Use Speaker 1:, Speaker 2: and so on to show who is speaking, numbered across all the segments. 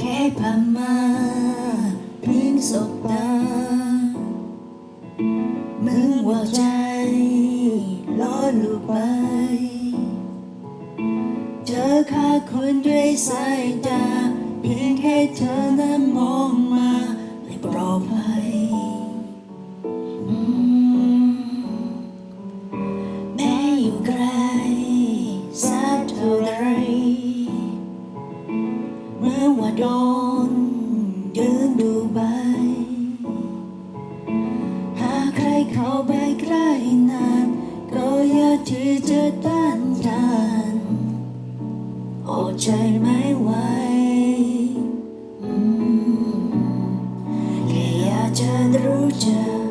Speaker 1: แค่ผ่านมาเพียงสบตาเมื่อนว่าใจลอยลูกไป เธอค่าคุณด้วยสายตาเพียงแค่เธอนั้นมองมาไม่ปลอดภัย เมื่อว่าโดนยืนดูใบ หากใครเข้าไปใกล้นาน ก็อยาที่จะต้านทานอดใจไม่ไหวแค่อยากจะรู้จัก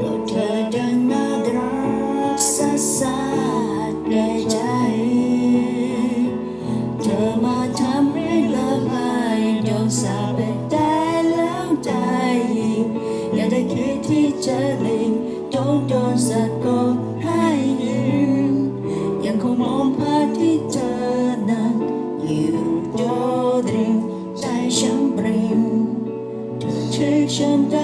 Speaker 1: ก็เธอเดินมา ทำให้ละลายโดนสาปไปได้แล้วใจอีกอย่าได้คิดที่จะลีกต้องโดนสะกดให้ยืนยังคงมองภาพที่เธอนั้นอยู่โดดริมใจฉันปริมเธอเชื่อฉันได้